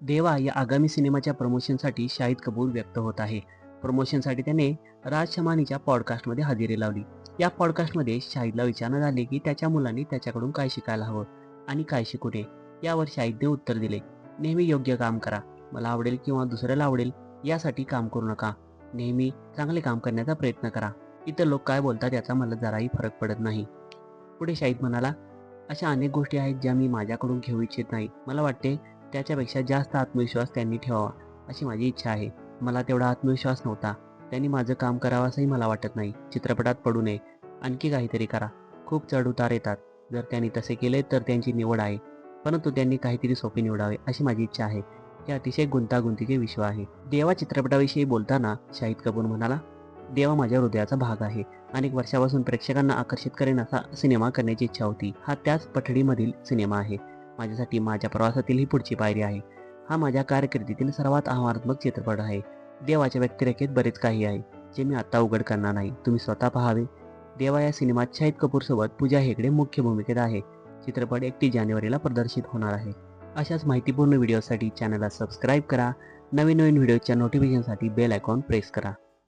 देवा या आगामी सिनेमाच्या प्रमोशनसाठी शाहिद कपूर व्यक्त होत आहे. प्रमोशनसाठी त्याने राज शमानीच्या पॉडकास्टमध्ये हजेरी लावली. या पॉडकास्टमध्ये शाहिदला विचारणा झाली की त्याच्या मुलांनी त्याच्याकडून काय शिकायला हवं आणि काय शिकू नये यावर शाहिदने उत्तर दिले. नेहमी योग्य काम करा. मला आवडेल किंवा दुसऱ्याला आवडेल यासाठी काम करू नका. नेहमी चांगले काम करण्याचा प्रयत्न करा. इतर लोक काय बोलतात याचा मला जराही फरक पडत नाही. पुढे शाहिद म्हणाला अशा अनेक गोष्टी आहेत ज्या मी माझ्याकडून घेऊ इच्छित नाही. मला वाटते त्याच्यापेक्षा जास्त आत्मविश्वास त्यांनी ठेवावा अशी माझी इच्छा आहे. मला तेवढा आत्मविश्वास नव्हता. त्यांनी माझं काम करावं असंही मला वाटत नाही. चित्रपटात पडू नये. आणखी काहीतरी करा. खूप चढ उतार येतात. जर त्यांनी तसे केले तर त्यांची निवड आहे. परंतु त्यांनी काहीतरी सोपे निवडावे अशी माझी इच्छा आहे. हे अतिशय गुंतागुंतीचे विश्व आहे. देवा चित्रपटाविषयी बोलताना शाहिद कपूर म्हणाला देवा माझ्या हृदयाचा भाग आहे. अनेक वर्षापासून प्रेक्षकांना आकर्षित करेन असा सिनेमा करण्याची इच्छा होती. हा त्याच पठडीमधील सिनेमा आहे. माझ्यासाठी माझ्या प्रवासातील ही पुढची पायरी आहे. हा माझ्या कारकिर्दीतील सर्वात आव्हानात्मक चित्रपट आहे. देवाच्या व्यक्तिरेखेत बरेच काही आहे जे मी आत्ता उघड करणार नाही. तुम्ही स्वतः पाहावे. देवा या सिनेमात शाहिद कपूरसोबत पूजा हेगडे मुख्य भूमिकेत आहे. चित्रपट एकतीस जानेवारीला प्रदर्शित होणार आहे. अशाच माहितीपूर्ण व्हिडिओसाठी चॅनलला सबस्क्राईब करा. नवीन नवीन व्हिडिओच्या नोटिफिकेशनसाठी बेल आयकॉन प्रेस करा.